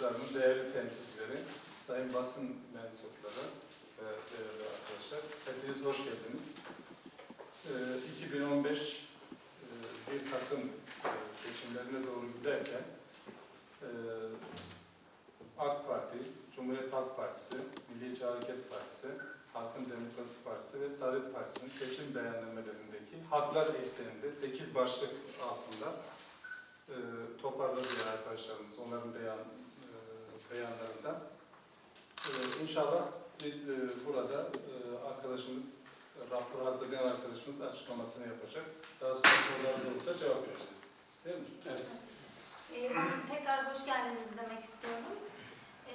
kuruluşlarının değerli temsilcileri, sayın basın mensupları ve değerli arkadaşlar, hepiniz hoş geldiniz. Ee, 2015 e, 1 Kasım e, seçimlerine doğru giderken e, AK Parti, Cumhuriyet Halk Partisi, Milliyetçi Hareket Partisi, Halkın Demokrasi Partisi ve Saadet Partisi'nin seçim beyannamelerindeki haklar ekseninde 8 başlık altında e, toparladı arkadaşlarımız onların beyan, e, beyanlarından. E, inşallah biz e, burada e, arkadaşımız, rapor hazırlayan arkadaşımız açıklamasını yapacak. Daha sonra sorularınız olursa cevap vereceğiz. Değil mi? Evet. Ee, Ben tekrar hoş geldiniz demek istiyorum. Ee,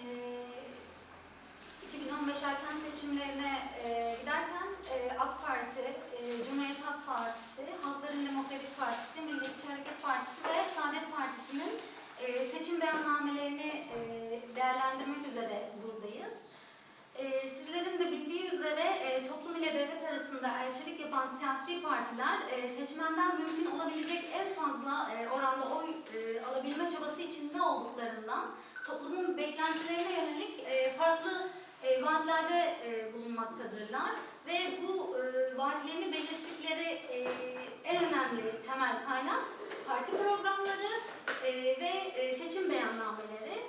2015 erken seçimlerine e, giderken e, AK Parti, e, Cumhuriyet Halk Partisi, Halkların Demokratik Partisi, Milliyetçi Hareket Partisi ve Saadet Partisi'nin e, seçim beyannamelerini e, değerlendirmek üzere buradayız. E, Sizlerin de bildiği üzere e, toplum ile devlet arasında elçilik yapan siyasi partiler e, seçmenden mümkün olabilecek en fazla e, oranda oy e, alabilme çabası içinde olduklarından toplumun beklentilerine yönelik e, farklı e, vaatlerde e, bulunmaktadırlar ve bu e, vaatlerini belirttikleri e, en önemli temel kaynak parti programları e, ve e, seçim beyannameleri.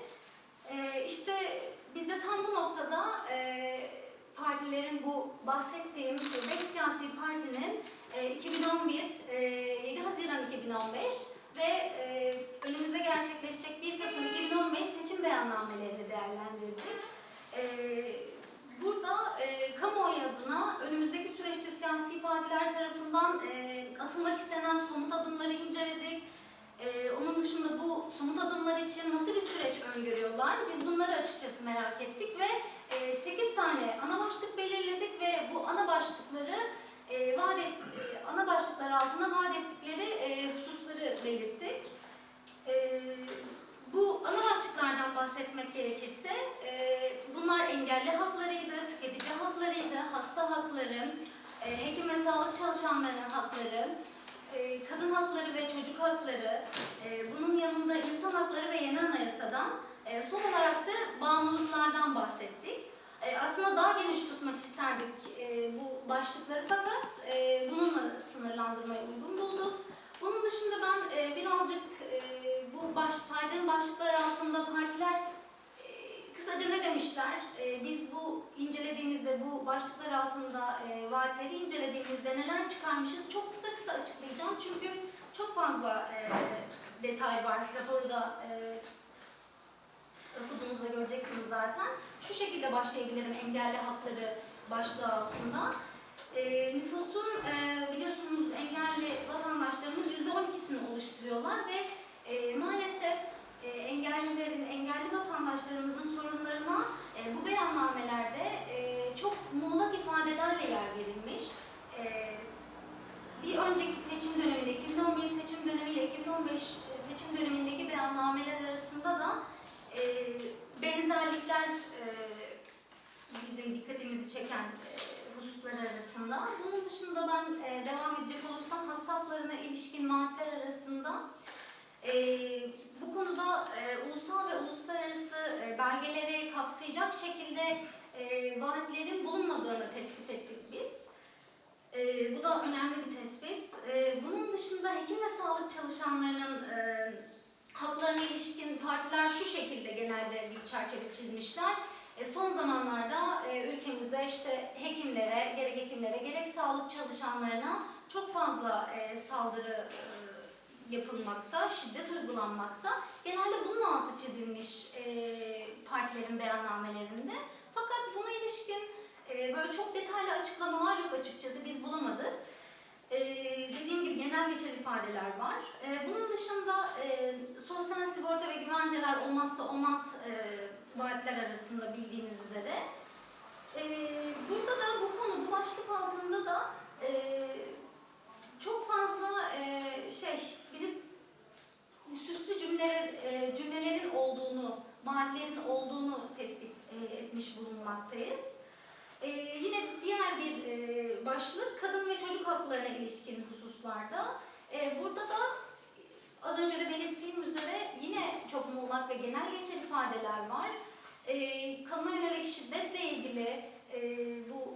E, işte biz de tam bu noktada e, partilerin bu bahsettiğim 5 siyasi partinin e, 2011, e, 7 Haziran 2015 ve e, önümüzde gerçekleşecek 1 Kasım 2015 seçim beyannamelerini değerlendirdik. E, burada e, kamuoyu adına önümüzdeki süreçte siyasi partiler tarafından e, atılmak istenen somut adımları inceledik. Ee, onun dışında bu somut adımlar için nasıl bir süreç öngörüyorlar? Biz bunları açıkçası merak ettik ve e, 8 tane ana başlık belirledik ve bu ana başlıkları e, vaat e, ana başlıklar altına vaat ettikleri e, hususları belirttik. E, bu ana başlıklardan bahsetmek gerekirse e, bunlar engelli haklarıydı, tüketici haklarıydı, hasta hakları, e, hekim ve sağlık çalışanlarının hakları, kadın hakları ve çocuk hakları, e, bunun yanında insan hakları ve yeni anayasadan, e, son olarak da bağımlılıklardan bahsettik. E, aslında daha geniş tutmak isterdik bu başlıkları fakat bununla sınırlandırmayı uygun bulduk. Bunun dışında ben birazcık bu baş, saydığım başlıklar altında partiler kısaca ne demişler? E, biz bu incelediğimizde, bu başlıklar altında e, vaatleri incelediğimizde neler çıkarmışız çok kısa kısa açıklayacağım. Çünkü çok fazla e, detay var. Raporu da e, okuduğunuzda göreceksiniz zaten. Şu şekilde başlayabilirim engelli hakları başlığı altında. E, nüfusun e, biliyorsunuz engelli vatandaşlarımız %12'sini oluşturuyorlar ve e, maalesef e, engellilerin, engelli vatandaşlarımızın sorunlarına e, bu beyannamelerde e, çok muğlak ifadelerle yer verilmiş. E, bir önceki seçim döneminde, 2011 seçim dönemiyle 2015 seçim dönemindeki beyannameler arasında da e, benzerlikler e, bizim dikkatimizi çeken e, hususlar arasında. Bunun dışında ben e, devam edecek olursam hasta haklarına ilişkin vaatler arasında e, bu konuda ulusal ve uluslararası belgeleri kapsayacak şekilde vaatlerin bulunmadığını tespit ettik biz. Bu da önemli bir tespit. Bunun dışında hekim ve sağlık çalışanlarının haklarına ilişkin partiler şu şekilde genelde bir çerçeve çizmişler. E, son zamanlarda e, ülkemizde işte hekimlere, gerek hekimlere gerek sağlık çalışanlarına çok fazla e, saldırı yapılmakta, şiddet uygulanmakta. Genelde bunun altı çizilmiş partilerin beyannamelerinde. Fakat buna ilişkin böyle çok detaylı açıklamalar yok açıkçası biz bulamadık. E, dediğim gibi genel geçer ifadeler var. E, bunun dışında e, sosyal sigorta ve güvenceler olmazsa olmaz e, vaatler arasında bildiğiniz üzere. E, burada da bu konu, bu başlık altında da e, çok fazla e, şey, bizi süslü cümleler, e, cümlelerin olduğunu, vaatlerin olduğunu tespit e, etmiş bulunmaktayız. E, yine diğer bir e, başlık kadın ve çocuk haklarına ilişkin hususlarda. E, burada da Az önce de belirttiğim üzere yine çok muğlak ve genel geçer ifadeler var. Ee, kadına yönelik şiddetle ilgili e, bu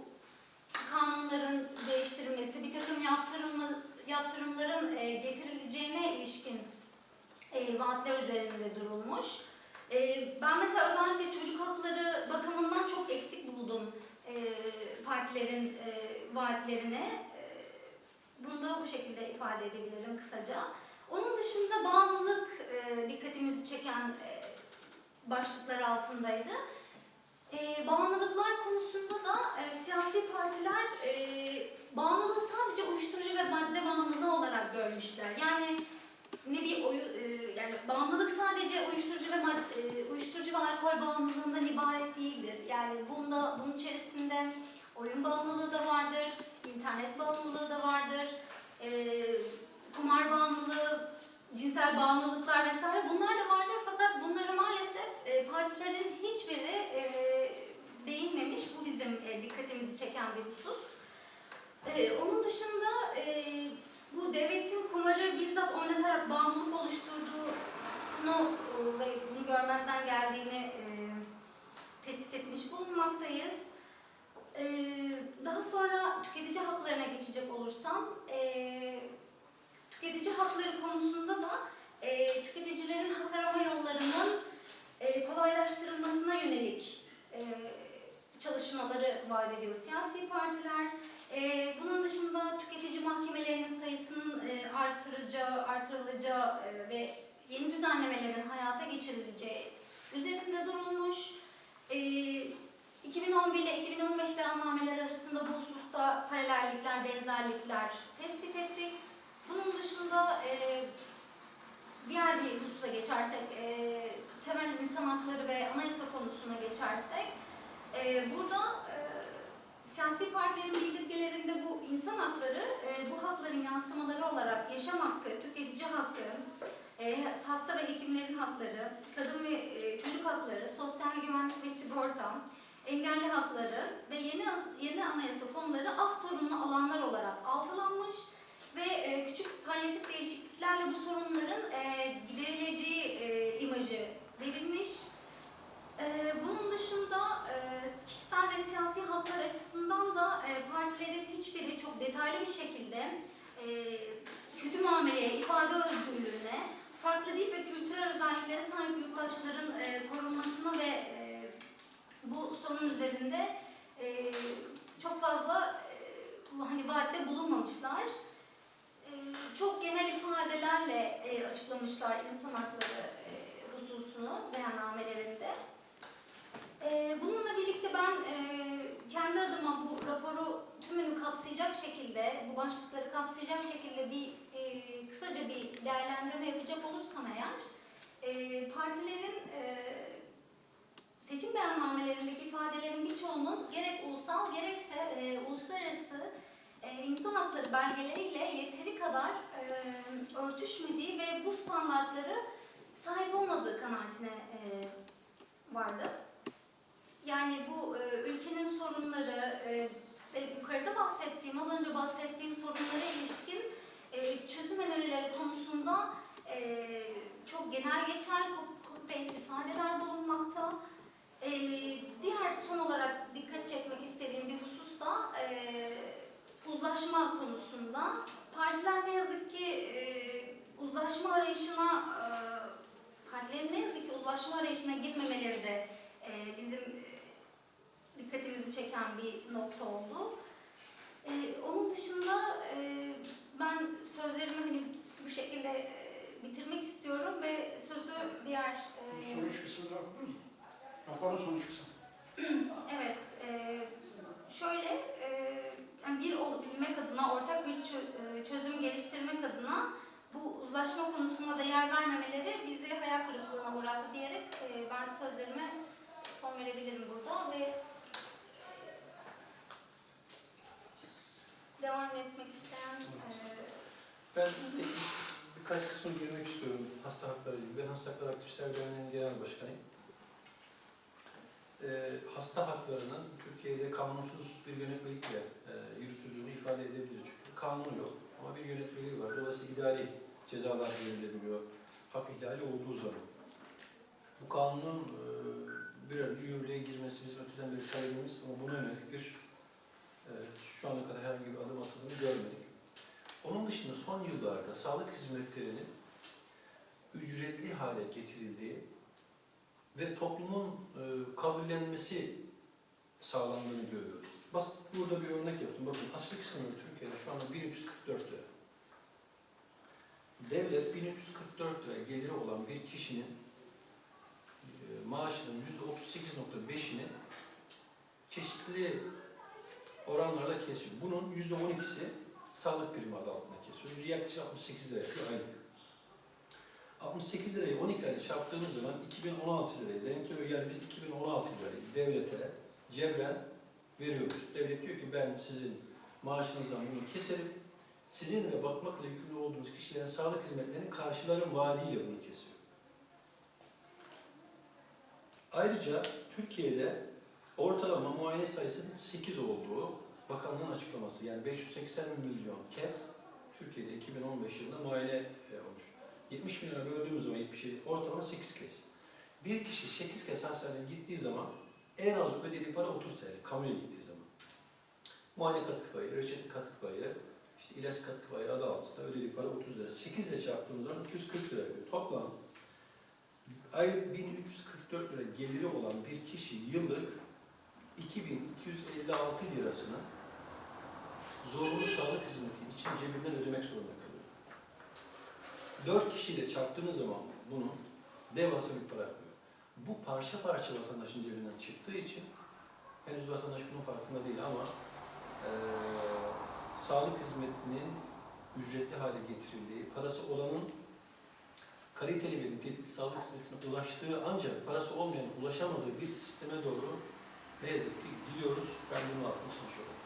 kanunların değiştirilmesi, bir takım yaptırılma, yaptırımların e, getirileceğine ilişkin e, vaatler üzerinde durulmuş. E, ben mesela özellikle çocuk hakları bakımından çok eksik buldum e, partilerin e, vaatlerini. E, bunu da bu şekilde ifade edebilirim kısaca. Onun dışında bağımlılık e, dikkatimizi çeken e, başlıklar altındaydı. E, bağımlılıklar konusunda da e, siyasi partiler e, bağımlılığı sadece uyuşturucu ve madde bağımlılığı olarak görmüşler. Yani ne bir oyu, e, yani bağımlılık sadece uyuşturucu ve mad- e, uyuşturucu ve alkol bağımlılığından ibaret değildir. Yani bunda bunun içerisinde oyun bağımlılığı da vardır, internet bağımlılığı da vardır, e, kumar bağımlılığı, cinsel bağımlılıklar vesaire bunlar da vardır fakat bunları maalesef e, partilerin hiçbiri e, değinmemiş. Bu bizim e, dikkatimizi çeken bir husus. E, onun dışında e, bu devletin kumarı bizzat oynatarak bağımlılık oluşturduğunu e, ve bunu görmezden geldiğini e, tespit etmiş bulunmaktayız. E, daha sonra tüketici haklarına geçecek olursam, e, tüketici hakları konusunda da e, tüketicilerin hak arama yollarının e, kolaylaştırılmasına yönelik e, çalışmaları vaat ediyor siyasi partiler. E, bunun dışında tüketici mahkemelerinin sayısının e, artıracağı, artırılacağı e, ve yeni düzenlemelerin hayata geçirileceği üzerinde durulmuş. E, 2011 ile 2015 beyannameler arasında bu hususta paralellikler, benzerlikler tespit ettik. Bunun dışında e, diğer bir hususa geçersek, e, temel insan hakları ve anayasa konusuna geçersek, e, burada siyasi partilerin bildirgelerinde bu insan hakları, e, bu hakların yansımaları olarak yaşam hakkı, tüketici hakkı, e, hasta ve hekimlerin hakları, kadın ve e, çocuk hakları, sosyal güvenlik ve sigorta, engelli hakları ve yeni yeni anayasa konuları az sorunlu alanlar olarak algılanmış ve küçük palyatif değişikliklerle bu sorunların e, giderileceği e, imajı verilmiş. E, bunun dışında e, kişisel ve siyasi haklar açısından da e, partilerin hiçbiri çok detaylı bir şekilde e, kötü muameleye, ifade özgürlüğüne, farklı dil ve kültürel özelliklere yurttaşların e, korunmasına ve e, bu sorun üzerinde e, çok fazla e, hani vaatte bulunmamışlar. E, çok genel ifadelerle e, açıklamışlar insan hakları e, hususunu beyannamelerinde. E, bununla birlikte ben e, kendi adıma bu raporu tümünü kapsayacak şekilde, bu başlıkları kapsayacak şekilde bir e, kısaca bir değerlendirme yapacak olursam eğer, e, partilerin e, seçim beyannamelerindeki ifadelerin birçoğunun gerek ulusal gerekse e, uluslararası e, insan hakları belgeleriyle yeteri kadar örtüşmediği ve bu standartları sahip olmadığı kanaatine vardı. Yani bu ülkenin sorunları e, ve yukarıda bahsettiğim, az önce bahsettiğim sorunlara ilişkin çözüm önerileri konusunda e, çok genel geçer, copy-paste ifadeler bulunmakta. E, diğer son olarak dikkat çekmek istediğim bir husus da e, uzlaşma konusunda. Partiler ne yazık ki e, uzlaşma arayışına, e, partilerin ne yazık ki uzlaşma arayışına girmemeleri de e, bizim e, dikkatimizi çeken bir nokta oldu. E, onun dışında e, ben sözlerimi hani bu şekilde e, bitirmek istiyorum ve sözü diğer e, Sonuç kısmını okudunuz mu? Raporun sonuç kısmı. Evet, e, şöyle e, yani bir olabilmek adına, ortak bir e, çözüm geliştirmek adına bu uzlaşma konusunda da yer vermemeleri bizi hayal kırıklığına uğrattı diyerek e, ben sözlerime son verebilirim burada ve devam etmek isteyen e, Ben birkaç kısmı girmek istiyorum hasta hakları ilgili. Ben Hasta Hakları Aktivistler Derneği'nin genel başkanıyım. Ee, hasta haklarının Türkiye'de kanunsuz bir yönetmelikle e, yürütüldüğünü ifade edebiliriz. Çünkü kanun yok ama bir yönetmeliği var. Dolayısıyla idari cezalar verilebiliyor. Hak ihlali olduğu zaman. Bu kanunun e, bir önce yürürlüğe girmesi bizim öteden beri talebimiz ama buna yönelik bir e, şu ana kadar herhangi bir adım atıldığını görmedik. Son yıllarda sağlık hizmetlerinin ücretli hale getirildiği ve toplumun e, kabullenmesi sağlandığını görüyoruz. Bas, burada bir örnek yaptım. Bakın açlık sınırı Türkiye'de şu anda 1344 lira. Devlet 1344 lira geliri olan bir kişinin e, maaşının %38.5'ini çeşitli oranlarla kesiyor. Bunun %12'si sağlık primi adı altında kesiyor. Yaklaşık 68 lira yapıyor aylık. 68 lirayı 12 ayda çarptığımız zaman 2016 liraya denk geliyor. Yani biz 2016 lirayı devlete cebren veriyoruz. Devlet diyor ki ben sizin maaşınızdan bunu keserim. Sizin ve bakmakla yükümlü olduğunuz kişilerin sağlık hizmetlerini karşılarım vaadiyle bunu kesiyor. Ayrıca Türkiye'de ortalama muayene sayısının 8 olduğu bakanlığın açıklaması. Yani 580 milyon kez Türkiye'de 2015 yılında muayene e, olmuş. 70 milyona böldüğümüz zaman 70'i ortalama 8 kez. Bir kişi 8 kez hastaneye gittiği zaman en az ödediği para 30 TL. Kamuya gittiği zaman. Muayene katkı payı, reçete katkı payı, işte ilaç katkı payı adı altında ödediği para 30 lira. 8 ile çarptığımız zaman 240 lira yapıyor. Toplam aylık 1344 lira geliri olan bir kişi yıllık 2256 lirasını zorunlu sağlık hizmeti için cebinden ödemek zorunda kalıyor. 4 kişiyle çarptığınız zaman bunu devasa bir para yapıyor. Bu parça parça vatandaşın cebinden çıktığı için henüz vatandaş bunun farkında değil ama eee, sağlık hizmetinin ücretli hale getirildiği, parası olanın kaliteli ve nitelikli sağlık hizmetine ulaştığı ancak parası olmayan ulaşamadığı bir sisteme doğru ne yazık ki gidiyoruz. Ben bunun altını çalışıyorum.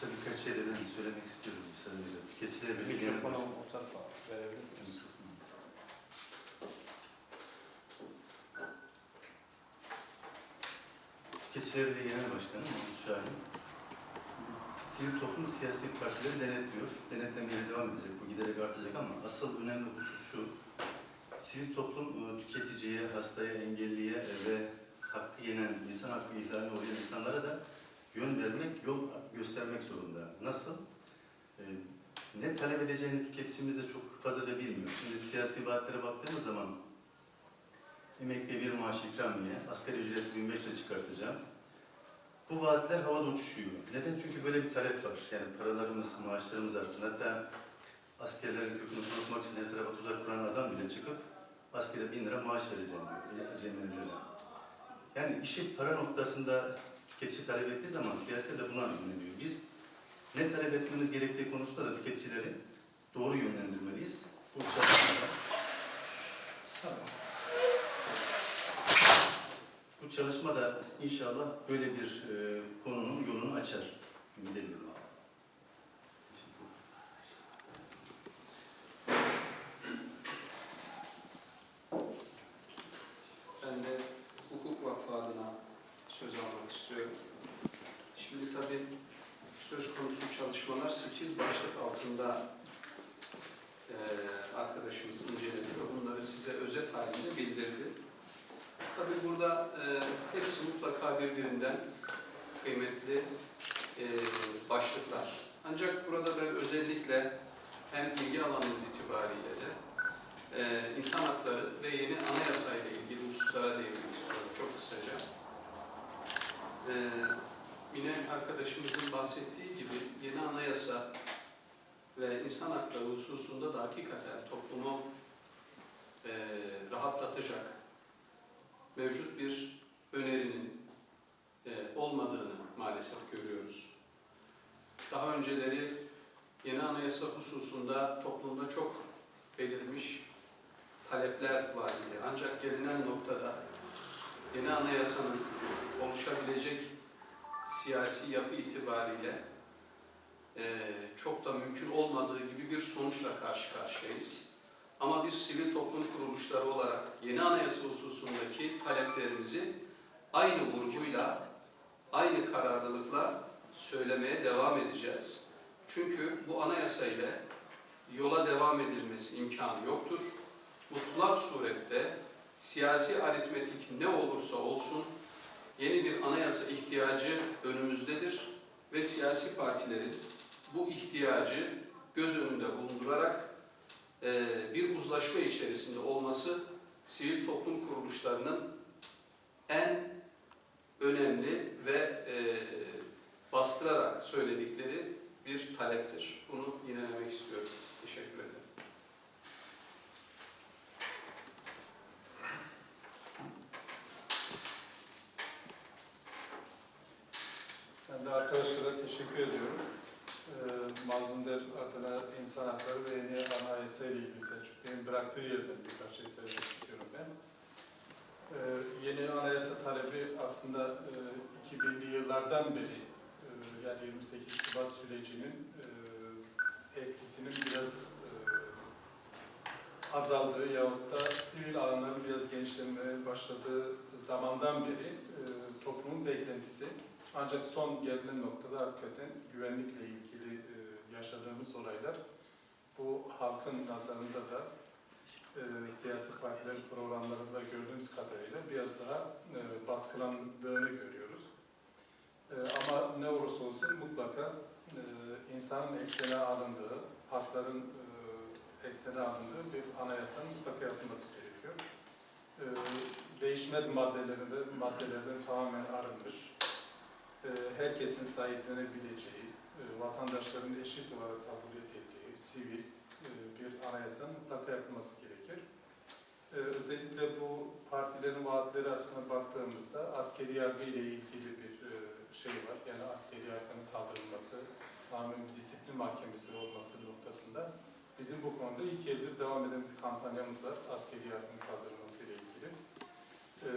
Kısa birkaç şey de ben söylemek istiyorum müsaadenizle. Tüketiciler Birliği Genel Mikrofonu Başkanı. o tarafa verebilir miyiz? Tüketiciler Birliği Genel Başkanı Mahmut Şahin. Sivil toplum siyasi partileri denetliyor. Denetlemeye devam edecek. Bu giderek artacak ama asıl önemli husus şu. Sivil toplum e, tüketiciye, hastaya, engelliye ve hakkı yenen, insan hakkı ihlaline uğrayan insanlara da yön vermek, yol göstermek zorunda. Nasıl? E, ne talep edeceğini tüketicimiz de çok fazlaca bilmiyor. Şimdi siyasi vaatlere baktığımız zaman emekliye bir maaş ikramiye, asgari ücreti 1500 lira çıkartacağım. Bu vaatler havada uçuşuyor. Neden? Çünkü böyle bir talep var. Yani paralarımız, maaşlarımız artsın. Hatta askerlerin kökünü kurutmak için her tarafa tuzak kuran adam bile çıkıp askere bin lira maaş vereceğim diyor. Cemillerine. Yani işi para noktasında tüketici talep ettiği zaman siyaset de buna yöneliyor. Biz ne talep etmemiz gerektiği konusunda da tüketicileri doğru yönlendirmeliyiz. Bu çalışmada. Bu çalışma da inşallah böyle bir e, konunun yolunu açar. Ümit ediyorum. Ben de Hukuk Vakfı adına söz almak istiyorum. Şimdi tabii söz konusu çalışmalar 8 başlık altında eee arkadaşımız inceledi ve bunları size özet halinde bildirdi. Tabii burada eee, hepsi mutlaka birbirinden kıymetli eee, başlıklar. Ancak burada ben özellikle hem ilgi alanımız itibariyle de ee, insan hakları ve yeni anayasa ile ilgili hususlara değinmek istiyorum çok kısaca. Ee, yine arkadaşımızın bahsettiği gibi yeni anayasa ve insan hakları hususunda da hakikaten toplumu e, rahatlatacak mevcut bir önerinin e, olmadığını maalesef görüyoruz. Daha önceleri anayasa hususunda toplumda çok belirmiş talepler var idi. Ancak gelinen noktada yeni anayasanın oluşabilecek siyasi yapı itibariyle eee, çok da mümkün olmadığı gibi bir sonuçla karşı karşıyayız. Ama biz sivil toplum kuruluşları olarak yeni anayasa hususundaki taleplerimizi aynı vurguyla, aynı kararlılıkla söylemeye devam edeceğiz. Çünkü bu anayasa ile yola devam edilmesi imkanı yoktur. Mutlak surette siyasi aritmetik ne olursa olsun yeni bir anayasa ihtiyacı önümüzdedir ve siyasi partilerin bu ihtiyacı göz önünde bulundurarak eee, bir uzlaşma içerisinde olması sivil toplum kuruluşlarının en önemli ve eee, bastırarak söyledikleri bir taleptir. Bunu yinelemek istiyorum. Teşekkür ederim. Ben de arkadaşlara teşekkür ediyorum. Ee, Mazlum Der adına insan hakları ve yeni anayasa ile ilgili Selçuk bıraktığı yerden birkaç şey söylemek istiyorum ben. Ee, yeni anayasa talebi aslında e, 2000'li yıllardan beri yani 28 Şubat sürecinin e, etkisinin biraz e, azaldığı yahut da sivil alanların biraz genişlemeye başladığı zamandan beri e, toplumun beklentisi. Ancak son gelinen noktada hakikaten güvenlikle ilgili e, yaşadığımız olaylar bu halkın nazarında da e, siyasi partilerin programlarında gördüğümüz kadarıyla biraz daha e, baskılandığını görüyoruz. E, ama ne olursa olsun mutlaka e, insanın eksene alındığı, hakların e, eksene alındığı bir anayasa mutlaka yapılması gerekiyor. E, değişmez maddelerinde, maddelerden tamamen arınmış, e, herkesin sahiplenebileceği, e, vatandaşların eşit olarak kabul edildiği sivil e, bir anayasa mutlaka yapılması gerekir. E, Özellikle bu partilerin vaatleri arasına baktığımızda askeri yargı ile ilgili bir şey var, yani askeri erkanın kaldırılması, tamamen bir disiplin mahkemesi olması noktasında bizim bu konuda iki yıldır devam eden bir kampanyamız var, askeri erkanın kaldırılması ile ilgili. Ee,